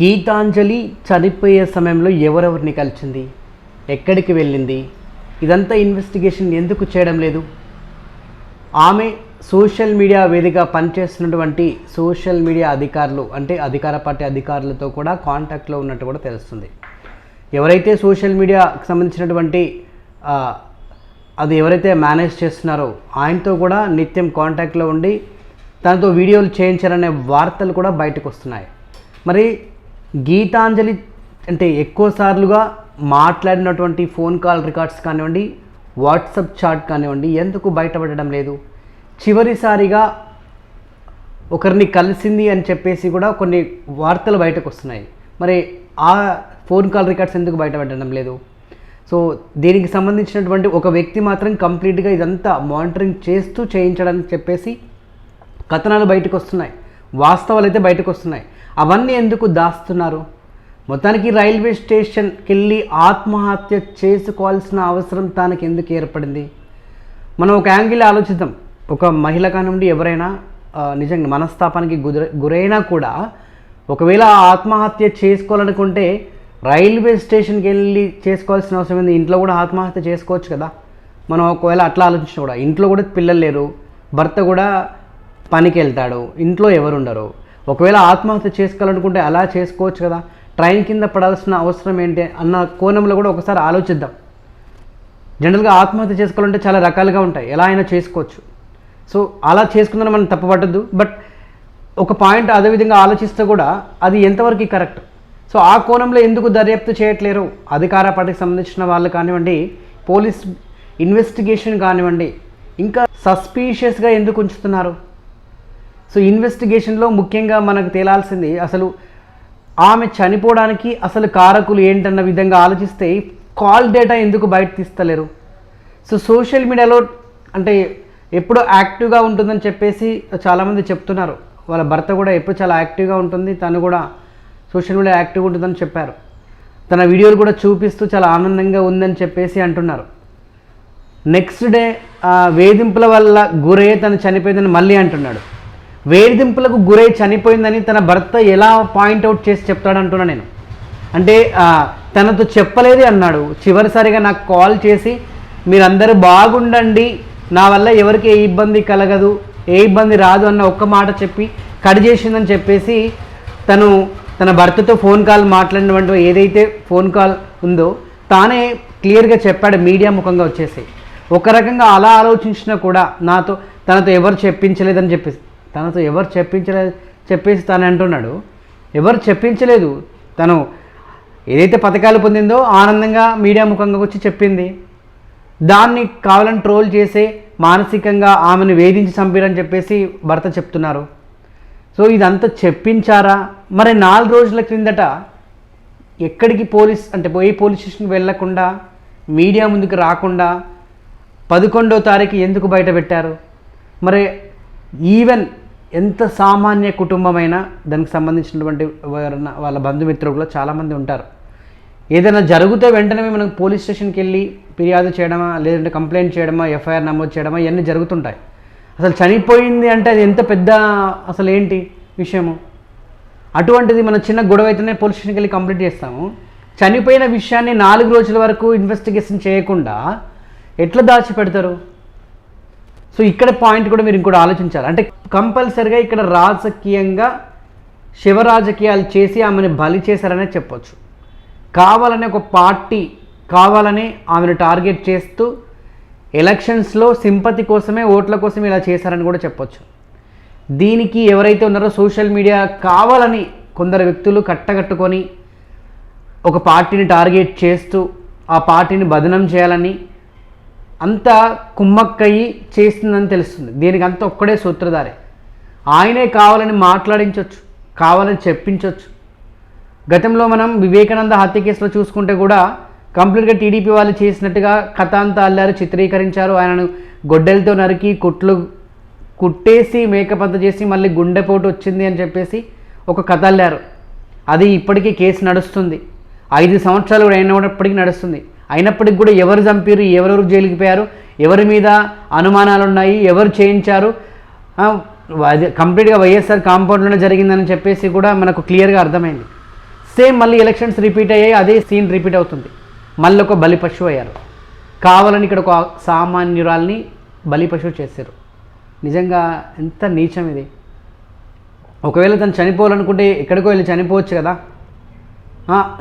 గీతాంజలి చనిపోయే సమయంలో ఎవరెవరిని కలిసింది ఎక్కడికి వెళ్ళింది? ఇదంతా ఇన్వెస్టిగేషన్ ఎందుకు చేయడం లేదు? ఆమె సోషల్ మీడియా వేదిక పనిచేస్తున్నటువంటి సోషల్ మీడియా అధికారులు అంటే అధికార పార్టీ అధికారులతో కూడా కాంటాక్ట్లో ఉన్నట్టు కూడా తెలుస్తుంది. ఎవరైతే సోషల్ మీడియాకి సంబంధించినటువంటి అది ఎవరైతే మేనేజ్ చేస్తున్నారో ఆయనతో కూడా నిత్యం కాంటాక్ట్లో ఉండి తనతో వీడియోలు చేయించారనే వార్తలు కూడా బయటకు వస్తున్నాయి. మరి గీతాంజలి అంటే ఎక్కువ సార్లుగా మాట్లాడినటువంటి ఫోన్ కాల్ రికార్డ్స్ కానివ్వండి వాట్సప్ చాట్ కానివ్వండి ఎందుకు బయటపడడం లేదు? చివరిసారిగా ఒకరిని కలిసింది అని చెప్పేసి కూడా కొన్ని వార్తలు బయటకు వస్తున్నాయి. మరి ఆ ఫోన్ కాల్ రికార్డ్స్ ఎందుకు బయటపడడం లేదు? సో దీనికి సంబంధించినటువంటి ఒక వ్యక్తి మాత్రం కంప్లీట్గా ఇదంతా మానిటరింగ్ చేస్తూ చేయించడానికి చెప్పేసి కథనాలు బయటకు వస్తున్నాయి. వాస్తవాలు అయితే బయటకు వస్తున్నాయి అవన్నీ ఎందుకు దాస్తున్నారు? మొత్తానికి రైల్వే స్టేషన్కి వెళ్ళి ఆత్మహత్య చేసుకోవాల్సిన అవసరం తనకి ఎందుకు ఏర్పడింది? మనం ఒక యాంగిల్ ఆలోచిద్దాం. ఒక మహిళ కానివ్వండి ఎవరైనా నిజంగా మనస్తాపానికి గుర గురైనా కూడా ఒకవేళ ఆత్మహత్య చేసుకోవాలనుకుంటే రైల్వే స్టేషన్కి వెళ్ళి చేసుకోవాల్సిన అవసరం ఏంది ఇంట్లో కూడా ఆత్మహత్య చేసుకోవచ్చు కదా. మనం ఒకవేళ అట్లా ఆలోచించినా కూడా ఇంట్లో కూడా పిల్లలు లేరు. భర్త కూడా పనికి వెళ్తాడు ఇంట్లో ఎవరు ఉండరు ఒకవేళ ఆత్మహత్య చేసుకోవాలనుకుంటే అలా చేసుకోవచ్చు కదా. ట్రైన్ కింద పడాల్సిన అవసరం ఏంటి అన్న కోణంలో కూడా ఒకసారి ఆలోచిద్దాం. జనరల్గా ఆత్మహత్య చేసుకోవాలంటే చాలా రకాలుగా ఉంటాయి. ఎలా అయినా చేసుకోవచ్చు. సో అలా చేసుకుందని మనం తప్పుపట్టద్దు. బట్ ఒక పాయింట్ అదేవిధంగా ఆలోచిస్తే కూడా అది ఎంతవరకు కరెక్ట్? సో ఆ కోణంలో ఎందుకు దర్యాప్తు చేయట్లేరు? అధికార పార్టీకి సంబంధించిన వాళ్ళు కానివ్వండి పోలీస్ ఇన్వెస్టిగేషన్ కానివ్వండి ఇంకా సస్పీషియస్గా ఎందుకు ఉంచుతున్నారు? సో ఇన్వెస్టిగేషన్లో ముఖ్యంగా మనకు తేలాల్సింది అసలు ఆమె చనిపోవడానికి అసలు కారకులు ఏంటన్న విధంగా ఆలోచిస్తే కాల్ డేటా ఎందుకు బయట తీస్తలేరు? సో సోషల్ మీడియాలో అంటే ఎప్పుడూ యాక్టివ్గా ఉంటుందని చెప్పేసి చాలామంది చెప్తున్నారు. వాళ్ళ భర్త కూడా ఎప్పుడు చాలా యాక్టివ్గా ఉంటుంది తను కూడా సోషల్ మీడియా యాక్టివ్గా ఉంటుందని చెప్పారు. తన వీడియోలు కూడా చూపిస్తూ చాలా ఆనందంగా ఉందని చెప్పేసి అంటున్నారు. నెక్స్ట్ డే వేధింపుల వల్ల గురై తను చనిపోయిందని మళ్ళీ అంటున్నాడు. వేధింపులకు గురై చనిపోయిందని తన భర్త ఎలా పాయింట్అవుట్ చేసి చెప్తాడంటున్నా నేను. అంటే తనతో చెప్పలేదు అన్నాడు. చివరిసారిగా నాకు కాల్ చేసి మీరందరూ బాగుండండి. నా వల్ల ఎవరికి ఏ ఇబ్బంది కలగదు ఏ ఇబ్బంది రాదు అన్న ఒక్క మాట చెప్పి కట్ చేసిందని చెప్పేసి తను తన భర్తతో ఫోన్ కాల్ మాట్లాడినటువంటి ఏదైతే ఫోన్ కాల్ ఉందో తానే క్లియర్గా చెప్పాడు మీడియా ముఖంగా వచ్చేసి. ఒక రకంగా అలా ఆలోచించినా కూడా నాతో తనతో ఎవరు చెప్పించలేదని చెప్పేసి. తనతో ఎవరు చెప్పించలేదు చెప్పేసి తను అంటున్నాడు. ఎవరు చెప్పించలేదు. తను ఏదైతే పథకాలు పొందిందో ఆనందంగా మీడియా ముఖంగా వచ్చి చెప్పింది. దాన్ని కావాలని ట్రోల్ చేసే మానసికంగా ఆమెను వేధించి చంపారని చెప్పేసి భర్త చెప్తున్నారు. సో ఇదంతా చెప్పించారా? మరి నాలుగు రోజుల క్రిందట ఎక్కడికి పోలీస్ అంటే పోయి పోలీస్ స్టేషన్కి వెళ్ళకుండా మీడియా ముందుకు రాకుండా పదకొండో తారీఖు ఎందుకు బయట పెట్టారు? మరి ఈవెన్ ఎంత సామాన్య కుటుంబమైనా దానికి సంబంధించినటువంటి ఎవరన్నా వాళ్ళ బంధుమిత్రులు చాలామంది ఉంటారు. ఏదైనా జరిగితే వెంటనే మనం పోలీస్ స్టేషన్కి వెళ్ళి ఫిర్యాదు చేయడమా లేదంటే కంప్లైంట్ చేయడమా ఎఫ్ఐఆర్ నమోదు చేయడమా ఇవన్నీ జరుగుతుంటాయి. అసలు చనిపోయింది అంటే అది ఎంత పెద్ద అసలు ఏంటి విషయము? అటువంటిది మనం చిన్న గొడవ అయితేనే పోలీస్ స్టేషన్కి వెళ్ళి కంప్లీట్ చేస్తాము. చనిపోయిన విషయాన్ని నాలుగు రోజుల వరకు ఇన్వెస్టిగేషన్ చేయకుండా ఎట్లా దాచిపెడతారు? సో ఇక్కడ పాయింట్ కూడా మీరు ఇంకోటి ఆలోచించాలి. అంటే కంపల్సరిగా ఇక్కడ రాజకీయంగా శివ రాజకీయాలు చేసి ఆమెను బలి చేశారనే చెప్పొచ్చు. కావాలనే ఒక పార్టీ కావాలని ఆమెను టార్గెట్ చేస్తూ ఎలక్షన్స్లో సింపతి కోసమే ఓట్ల కోసం ఇలా చేశారని కూడా చెప్పొచ్చు. దీనికి ఎవరైతే ఉన్నారో సోషల్ మీడియా కావాలని కొందరు వ్యక్తులు కట్టగట్టుకొని ఒక పార్టీని టార్గెట్ చేస్తూ ఆ పార్టీని బదనం చేయాలని అంతా కుమ్మక్కయ్యి చేస్తుందని తెలుస్తుంది. దీనికి అంత ఒక్కడే సూత్రధారే. ఆయనే కావాలని మాట్లాడించవచ్చు కావాలని చెప్పించవచ్చు గతంలో మనం వివేకానంద హత్య కేసులో చూసుకుంటే కూడా కంప్లీట్గా టీడీపీ వాళ్ళు చేసినట్టుగా కథ అంతా అల్లారు చిత్రీకరించారు. ఆయనను గొడ్డలతో నరికి కుట్లు కుట్టేసి మేకప్ అంతా చేసి మళ్ళీ గుండెపోటు వచ్చింది అని చెప్పేసి ఒక కథ అల్లారు. అది ఇప్పటికీ కేసు నడుస్తుంది. ఐదు సంవత్సరాలు కూడా అయినప్పటికీ నడుస్తుంది. అయినప్పటికీ కూడా ఎవరు చంపారు ఎవరెవరు జైలుకి పోయారు ఎవరి మీద అనుమానాలు ఉన్నాయి ఎవరు చేయించారు? అది కంప్లీట్గా వైఎస్ఆర్ కాంపౌండ్లోనే జరిగిందని చెప్పేసి కూడా మనకు క్లియర్గా అర్థమైంది. సేమ్ మళ్ళీ ఎలక్షన్స్ రిపీట్ అయ్యాయి అదే సీన్ రిపీట్ అవుతుంది. మళ్ళీ ఒక బలి పశువు అయ్యారు. కావాలని ఇక్కడ ఒక సామాన్యురాల్ని బలి పశువు చేశారు. నిజంగా ఎంత నీచం ఇది. ఒకవేళ తను చనిపోవాలనుకుంటే ఎక్కడికో వెళ్ళి చనిపోవచ్చు కదా.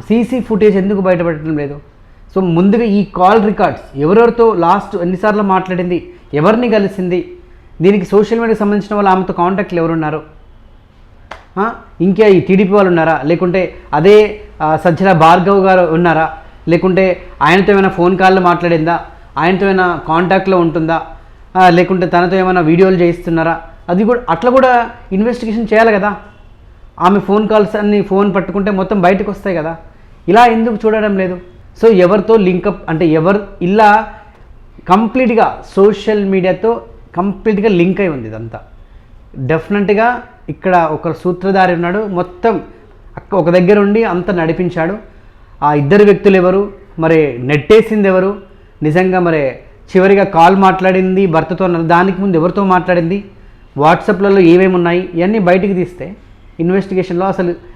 సీసీ ఫుటేజ్ ఎందుకు బయటపడటం లేదు? సో ముందుగా ఈ కాల్ రికార్డ్స్ ఎవరెవరితో లాస్ట్ ఎన్నిసార్లు మాట్లాడింది ఎవరిని కలిసింది దీనికి సోషల్ మీడియాకి సంబంధించిన వాళ్ళు ఆమెతో కాంటాక్ట్లు ఎవరున్నారు? ఇంకా ఈ టీడీపీ వాళ్ళు ఉన్నారా? లేకుంటే అదే సజ్జల భార్గవ్ గారు ఉన్నారా? లేకుంటే ఆయనతో ఏమైనా ఫోన్ కాల్లో మాట్లాడిందా? ఆయనతో ఏమైనా కాంటాక్ట్లో ఉంటుందా? లేకుంటే తనతో ఏమైనా వీడియోలు చేయిస్తున్నారా? అది కూడా అట్లా కూడా ఇన్వెస్టిగేషన్ చేయాలి కదా. ఆమె ఫోన్ కాల్స్ అన్ని ఫోన్ పట్టుకుంటే మొత్తం బయటకు వస్తాయి కదా. ఇలా ఎందుకు చూడడం లేదు? సో ఎవరితో లింకప్ అంటే ఎవరు ఇలా కంప్లీట్గా సోషల్ మీడియాతో కంప్లీట్గా లింక్ అయి ఉంది ఇదంతా. డెఫినెట్గా ఇక్కడ ఒక సూత్రధారి ఉన్నాడు. మొత్తం అక్క ఒక దగ్గర ఉండి అంత నడిపించాడు. ఆ ఇద్దరు వ్యక్తులు ఎవరు? మరి నెట్టేసింది ఎవరు? నిజంగా మరి చివరిగా కాల్ మాట్లాడింది భర్తతో దానికి ముందు ఎవరితో మాట్లాడింది? వాట్సాప్లలో ఏమేమి ఉన్నాయి ఇవన్నీ బయటికి తీస్తే ఇన్వెస్టిగేషన్లో అసలు